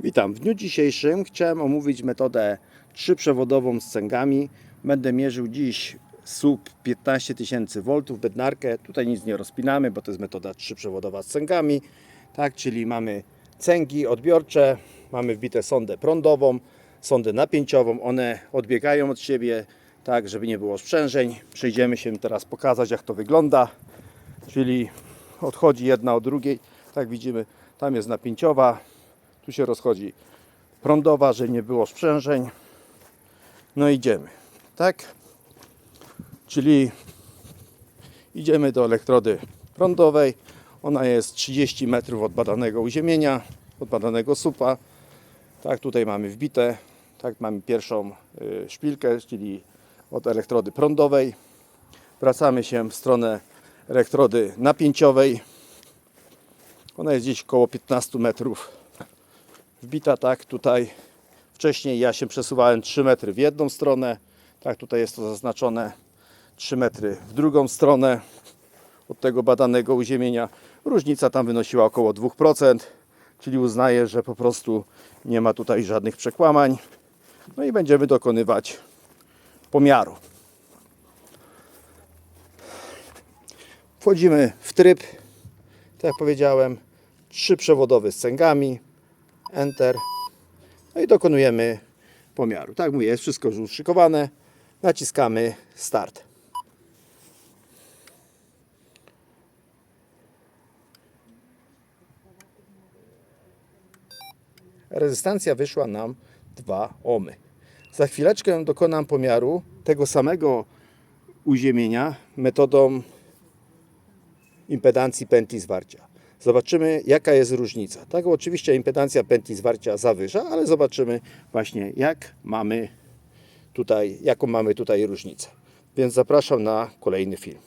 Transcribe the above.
Witam. W dniu dzisiejszym chciałem omówić metodę trzyprzewodową z cęgami. Będę mierzył dziś słup 15 tysięcy V, bednarkę. Tutaj nic nie rozpinamy, bo to jest metoda trzyprzewodowa z cęgami. Tak, czyli mamy cęgi odbiorcze, mamy wbite sondę prądową, sondę napięciową. One odbiegają od siebie, tak, żeby nie było sprzężeń. Przyjdziemy się teraz pokazać, jak to wygląda. Czyli odchodzi jedna od drugiej. Tak widzimy, tam jest napięciowa, tu się rozchodzi prądowa, że nie było sprzężeń. No idziemy, tak? Czyli idziemy do elektrody prądowej. Ona jest 30 metrów od badanego uziemienia, od badanego supa. Tak, tutaj mamy wbite. Tak, mamy pierwszą y, szpilkę, czyli od elektrody prądowej. Wracamy się w stronę elektrody napięciowej. Ona jest gdzieś około 15 metrów wbita tak tutaj. Wcześniej ja się przesuwałem 3 metry w jedną stronę. Tak, tutaj jest to zaznaczone 3 metry w drugą stronę od tego badanego uziemienia. Różnica tam wynosiła około 2%, czyli uznaję, że po prostu nie ma tutaj żadnych przekłamań. No i będziemy dokonywać pomiaru. Wchodzimy w tryb, tak jak powiedziałem, trzyprzewodowy z cęgami. Enter. No i dokonujemy pomiaru. Tak mówię, jest wszystko już uszykowane. Naciskamy Start. Rezystancja wyszła nam 2 ohmy. Za chwileczkę dokonam pomiaru tego samego uziemienia metodą impedancji pętli zwarcia. Zobaczymy, jaka jest różnica. Tak, oczywiście impedancja pętli zwarcia zawyża, ale zobaczymy właśnie, jak mamy tutaj, jaką mamy tutaj różnicę. Więc zapraszam na kolejny film.